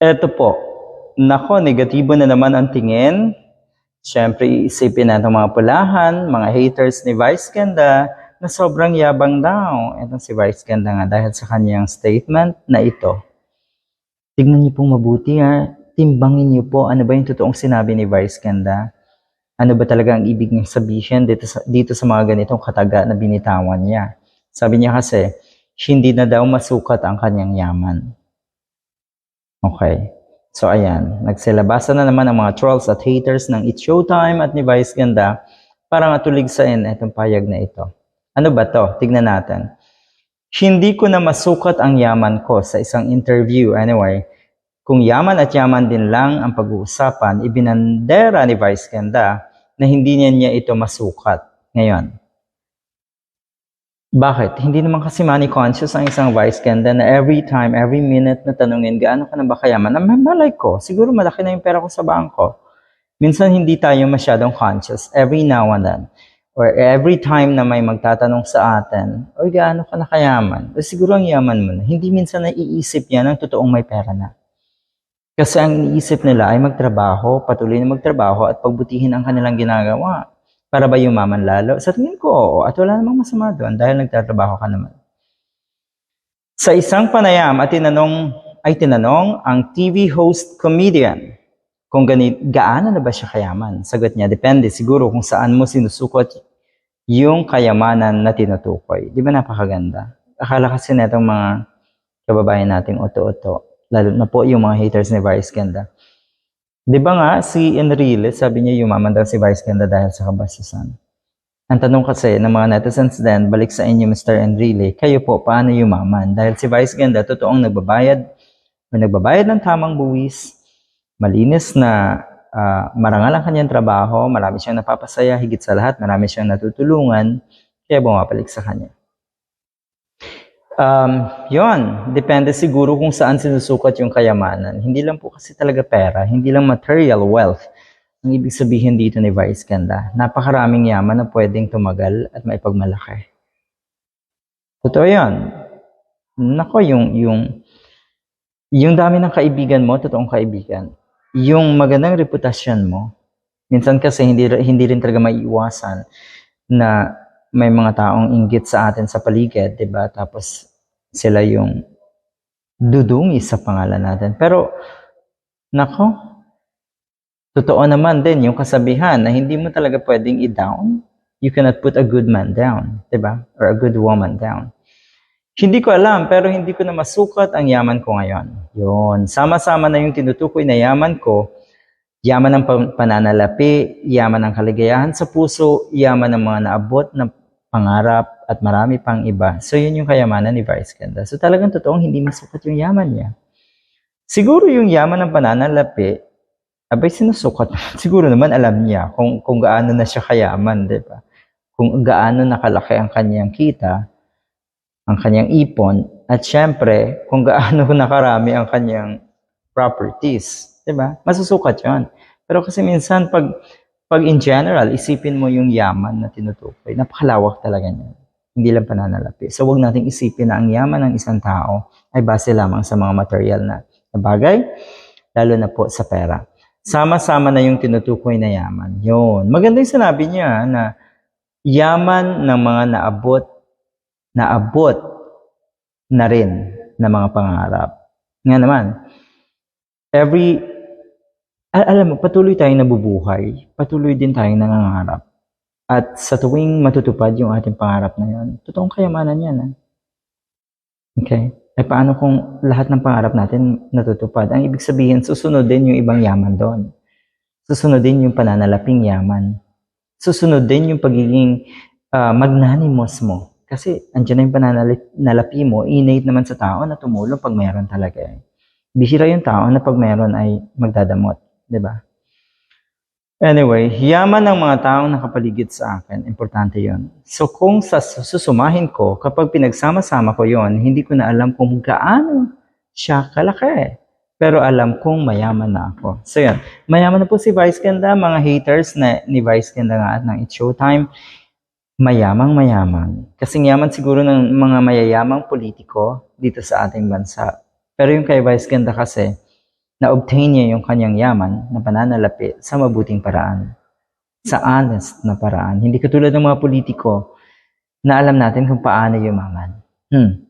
Eto po. Nako, negatibo na naman ang tingin. Siyempre, iisipin natin mga pulahan, mga haters ni Vice Ganda na sobrang yabang daw. Itong si Vice Ganda nga dahil sa kanyang statement na ito. Tignan niyo pong mabuti ha. Timbangin niyo po ano ba yung totoong sinabi ni Vice Ganda. Ano ba talaga ang ibig niyang sabihin dito sa, dito sa mga ganitong kataga na binitawan niya. Sabi niya kasi, hindi na daw masukat ang kanyang yaman. Okay. So ayan, nagsilabasan na naman ang mga trolls at haters ng It's Showtime at ni Vice Ganda para matuligsain itong payag na ito. Ano ba to? Tignan natin. Hindi ko na masukat ang yaman ko sa isang interview. Anyway, kung yaman at yaman din lang ang pag-uusapan, ibinandera ni Vice Ganda na hindi niya niya ito masukat. Ngayon, bakit? Hindi naman kasi money conscious ang isang vice ganda na every time, every minute na tanungin, gaano ka na ba kayaman? Ang malay ko, siguro malaki na yung pera ko sa bangko. Minsan hindi tayo masyadong conscious every now and then. Or every time na may magtatanong sa atin, Oy, gaano ka na kayaman? O siguro ang yaman mo na. Hindi minsan naiisip yan ang totoong may pera na. Kasi ang iniisip nila ay magtrabaho, patuloy na magtrabaho at pagbutihin ang kanilang ginagawa. Para ba yumaman lalo? Sa tingin ko, oo. At wala namang masama doon dahil nagtatrabaho ka naman. Sa isang panayam at tinanong, ay tinanong ang TV host comedian kung gani, gaano na ba siya kayaman. Sagot niya, depende siguro kung saan mo sinusukot yung kayamanan na tinutukoy. Di ba napakaganda? Akala kasi na itong mga kababayan nating oto-oto, lalo na po yung mga haters ni Vice Ganda. Di ba nga, si Enrile, sabi niya yumaman si Vice Ganda dahil sa kabastusan. Ang tanong kasi ng mga netizens din, balik sa inyo Mr. Enrile, kayo po, paano yumaman? Dahil si Vice Ganda, totoong nagbabayad, may nagbabayad ng tamang buwis, malinis na ah, marangal ang kanyang trabaho, marami siyang napapasaya, higit sa lahat, marami siyang natutulungan, kaya bumabalik sa kanya. Um, yon, depende siguro kung saan sinusukat yung kayamanan. Hindi lang po kasi talaga pera, hindi lang material wealth. Ang ibig sabihin dito ni Vice Ganda, napakaraming yaman na pwedeng tumagal at maipagmalaki. Totoo yan. Nako, yung, yung, yung dami ng kaibigan mo, totoong kaibigan, yung magandang reputasyon mo, minsan kasi hindi, hindi rin talaga maiiwasan na may mga taong inggit sa atin sa paligid, 'di ba? Tapos sila yung dudungi sa pangalan natin. Pero nako, totoo naman din yung kasabihan na hindi mo talaga pwedeng i-down. You cannot put a good man down, 'di ba? Or a good woman down. Hindi ko alam, pero hindi ko na masukat ang yaman ko ngayon. Yun. Sama-sama na yung tinutukoy na yaman ko. Yaman ng pan- pananalapi, yaman ng kaligayahan sa puso, yaman ng mga naabot na pangarap, at marami pang iba. So, yun yung kayamanan ni Vice Ganda. So, talagang totoong hindi masukat yung yaman niya. Siguro yung yaman ng pananalapi, abay sinusukat. Siguro naman alam niya kung, kung gaano na siya kayaman, di ba? Kung gaano nakalaki ang kanyang kita, ang kanyang ipon, at syempre, kung gaano nakarami ang kanyang properties. Di ba? Masusukat yun. Pero kasi minsan, pag pag in general, isipin mo yung yaman na tinutukoy, napakalawak talaga niya. Hindi lang pananalapi. So, huwag nating isipin na ang yaman ng isang tao ay base lamang sa mga material na, na bagay, lalo na po sa pera. Sama-sama na yung tinutukoy na yaman. Yun. Maganda yung sinabi niya na yaman ng mga naabot, naabot na rin na mga pangarap. Nga naman, every Al- alam mo, patuloy tayong nabubuhay, patuloy din tayong nangangarap. At sa tuwing matutupad yung ating pangarap na yun, totoong kayamanan yan. ah. Okay? Eh paano kung lahat ng pangarap natin natutupad? Ang ibig sabihin, susunod din yung ibang yaman doon. Susunod din yung pananalaping yaman. Susunod din yung pagiging ah, magnanimous mo. Kasi andyan na yung pananalapi mo, innate naman sa tao na tumulong pag meron talaga. eh. Bihira yung tao na pag meron ay magdadamot. 'Di ba? Anyway, yaman ng mga taong nakapaligid sa akin, importante yon. So kung susumahin ko, kapag pinagsama-sama ko yon, hindi ko na alam kung gaano siya kalaki. Pero alam kong mayaman na ako. So yun, mayaman na po si Vice Ganda, mga haters na ni Vice Ganda nga at ng It's Showtime, mayamang mayaman. Kasing yaman siguro ng mga mayayamang politiko dito sa ating bansa. Pero yung kay Vice Ganda kasi, na-obtain niya yung kanyang yaman na pananalapi sa mabuting paraan. Sa honest na paraan. Hindi katulad ng mga politiko na alam natin kung paano yumaman. Hmm.